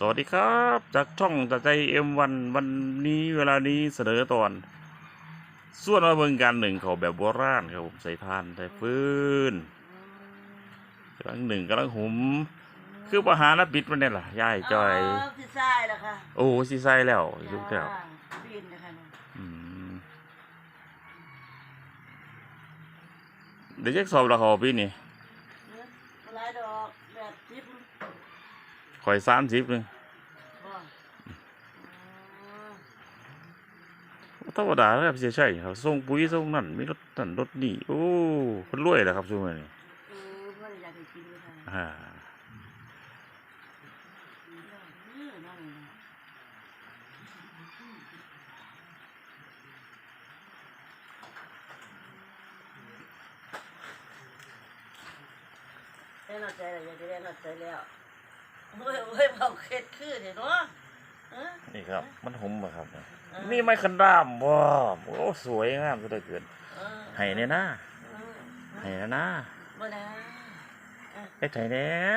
สวัสดีครับ จากช่องตัดใจเอ็มวันวันนี้เวลานี้เสนอตอน ส่วนมาเบิ่งการหนึ่งเขาแบบโบราณครับผมใส่ทานใส่ฟืนกำลังหนึ่งกำลังหุม คือปัญหานะปิดมันเนี่ยล่ะย่ายจอยพี่ชายนะคะโอ้ซีไซแล้วยุกแล้วบินนะคะเนี่ยอืมเดี๋ยวเช็คสอบแล้วเขาพี่นี่เนื้อลายดอกแบบทิพย์ คอยสามสิบนึงบ่อ๋อธรรมดาแล้วครับเสียใช่ครับส่งปุ๋ยส่งนั่นมีรถนั่นรถนี่โอ้คนรวยแหละครับช่วงนี้เออเพื่อนอยากให้กินด้วยค่ะอ่าเออนั่นเลยนะได้หน่อยใจแล้วอยากจะได้หน่อยใจแล้ว เฮ้ยเฮ้ยเบาเคล็ดคือเดี๋ยวเนาะเออนี่ครับ มันหุมอะครับ นี่ไม่คันด้ามว้าวโอ้สวยงามสุดเลยเกินเออให้เนี่ยนะเออให้นะนะบ่นะไอ้ไทยเนี่ย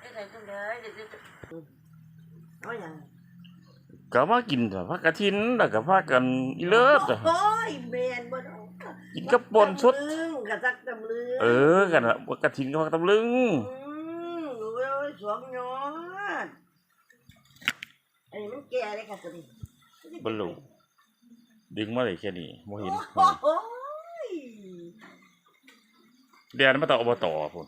ไอ้ไหนจังได๋เดี๋ยวจะเอาหยังก็มากินกับพักกระทินแล้วก็พากันอีเลิศอะ โอ้ยแม่นบ่เนากินกับปนสดตำลึงกะจักตำลึงเออกันอะกระทินกับพักตำลึง อืม สองยอดอันนี้มันแก่เลยค่ะตัวนี้บรรลุดึงมาเลยแค่นี้บ่เห็นโอ้ยเดี๋ยวมาต่ออบตพุ่น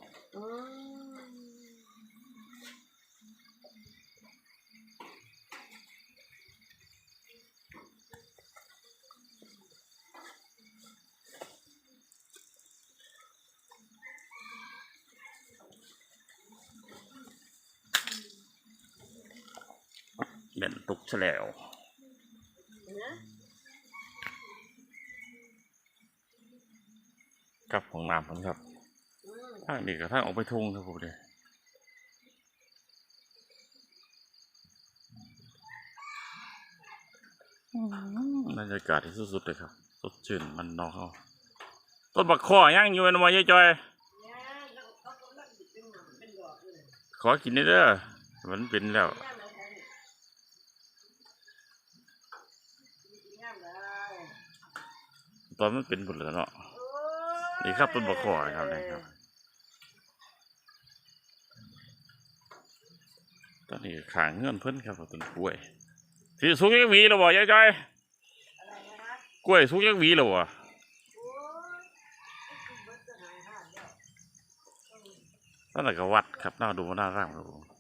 เด่นตุกแฉลวนะครับของน้ำผมครับอืมทางนี้กับทางออกไปทุ่งครับผมเลยบรรยากาศที่สุดๆเลยครับ สดชื่นมันนอกเขาต้นบักข้อย่างอยู่นะมายายจอยเนี่ยแล้วเขาก็ลักดิบเป็นหนังเป็นดอกเลยขอกินได้เด้อมันเป็นแล้ว ย่ามอะไรย่ามอะไร ต อนมันเป็นผลแล้วเนาะนี่ครับต้นบักขอครับนี่ครับตอนนี้ขางเงื่อนเพิ่นครับต้นกล้วยสิสุกยังหวีแล้วบ่ยายจอยกล้วยสุกยังหวีแล้วะนั่นแหละก็วัดครับน่าดูน่าร่างครับผม